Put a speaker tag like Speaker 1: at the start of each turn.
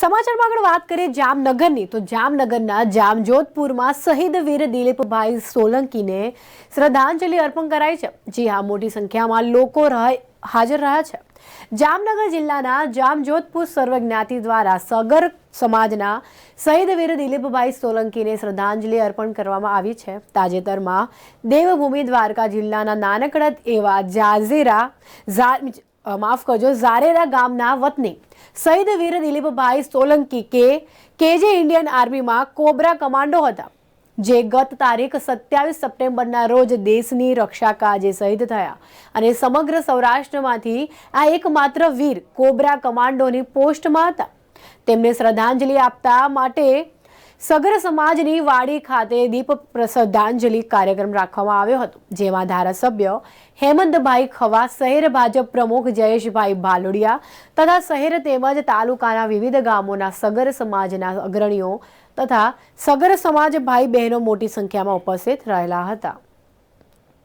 Speaker 1: સમાચારમાં આગળ વાત કરીએ જામનગરની. તો જામનગરના જામજોધપુરમાં શહીદ વીર દિલીપભાઈ સોલંકીને શ્રદ્ધાંજલિ અર્પણ કરાઈ છે. જી હા, મોટી સંખ્યામાં લોકો હાજર રહ્યા છે. જામનગર જિલ્લાના જામજોધપુર સર્વજ્ઞાતિ દ્વારા સગર સમાજના શહીદ વીર દિલીપભાઈ સોલંકીને શ્રદ્ધાંજલિ અર્પણ કરવામાં આવી છે. તાજેતરમાં દેવભૂમિ દ્વારકા જિલ્લાના નાનકડા એવા જાઝેરા માફ કરજો, ઝારેરા ગામના વતની શહીદ વીર દિલીપભાઈ સોલંકી કે કેજે ઇન્ડિયન આર્મીમાં કોબ્રા કમાન્ડો હતા, જે ગત તારીખ સત્યાવીસ સપ્ટેમ્બરના રોજ દેશની રક્ષા કાજે શહીદ થયા અને સમગ્ર સૌરાષ્ટ્રમાંથી આ એકમાત્ર વીર કોબ્રા કમાન્ડોની પોસ્ટમાં હતા. તેમને શ્રદ્ધાંજલિ આપતા માટે સગર સમાજની વાડી ખાતે દીપ શ્રદ્ધાંજલિ કાર્યક્રમ રાખવામાં આવ્યો હતો, જેમાં ધારાસભ્ય હેમંતભાઈ ખવા, શહેર ભાજપ પ્રમુખ જયેશભાઈ ભાલોડિયા તથા શહેર તેમજ તાલુકાના વિવિધ ગામોના સગર સમાજના અગ્રણીઓ તથા સગર સમાજ ભાઈ બહેનો મોટી સંખ્યામાં ઉપસ્થિત રહેલા હતા.